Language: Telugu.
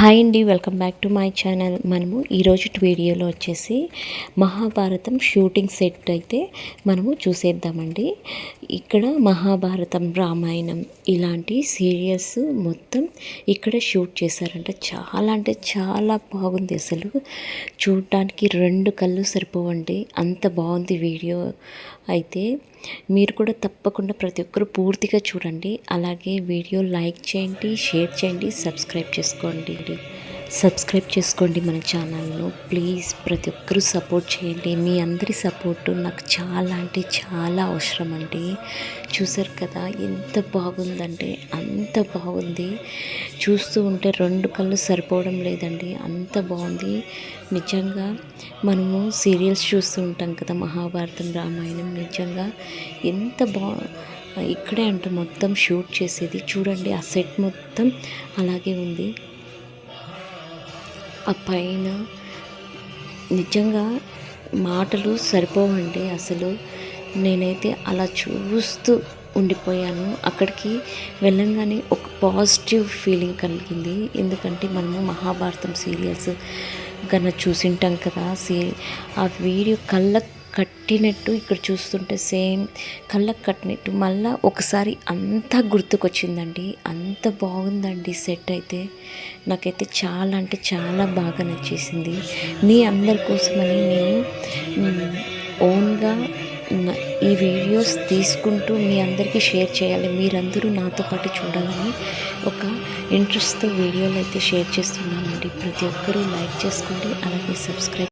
హాయ్ అండి welcome back to my channel. మనము ఈరోజు వీడియోలో వచ్చేసి మహాభారతం షూటింగ్ సెట్ అయితే మనము చూసేద్దామండి. ఇక్కడ మహాభారతం రామాయణం ఇలాంటి సీరియల్స్ మొత్తం ఇక్కడ షూట్ చేశారంట. చాలా అంటే చాలా బాగుంది అసలు. చూడటానికి రెండు కళ్ళు సరిపోవండి. అంత బాగుంది వీడియో అయితే. మీరు కూడా తప్పకుండా ప్రతి ఒక్కరు పూర్తిగా చూడండి. అలాగే వీడియో లైక్ చేయండి షేర్ చేయండి సబ్స్క్రైబ్ చేసుకోండి. సబ్స్క్రైబ్ చేసుకోండి మన ఛానల్ను. ప్లీజ్ ప్రతి ఒక్కరూ సపోర్ట్ చేయండి. మీ అందరి సపోర్టు నాకు చాలా అంటే చాలా అవసరం అండి. చూసారు కదా ఎంత బాగుందంటే అంత బాగుంది. చూస్తూ ఉంటే రెండు కళ్ళు సరిపోవడం లేదండి. అంత బాగుంది. నిజంగా మనము సీరియల్స్ చూస్తూ ఉంటాం కదా మహాభారతం రామాయణం. నిజంగా ఎంత బా ఇక్కడే అంట మొత్తం షూట్ చేసేది. చూడండి ఆ సెట్ మొత్తం అలాగే ఉంది. ఆ పైన నిజంగా మాటలు సరిపోవండి అసలు. నేనైతే అలా చూస్తూ ఉండిపోయాను. అక్కడికి వెళ్ళంగానే ఒక పాజిటివ్ ఫీలింగ్ కలిగింది. ఎందుకంటే మనము మహాభారతం సీరియల్స్ కన్నా చూసింటాం కదా. సీ ఆ వీడియో కళ్ళ కట్టినట్టు ఇక్కడ చూస్తుంటే సేమ్ కళ్ళకు కట్టినట్టు. మళ్ళీ ఒకసారి అంతా గుర్తుకొచ్చిందండి. అంత బాగుందండి సెట్ అయితే. నాకైతే చాలా అంటే చాలా బాగా నచ్చేసింది. మీ అందరి కోసమని నేను ఓన్గా ఈ వీడియోస్ తీసుకుంటూ మీ అందరికీ షేర్ చేయాలి. మీరందరూ నాతో పాటు చూడాలని ఒక ఇంట్రెస్ట్తో వీడియోలు అయితే షేర్ చేస్తున్నానండి. ప్రతి ఒక్కరూ లైక్ చేసుకోండి అలాగే సబ్స్క్రైబ్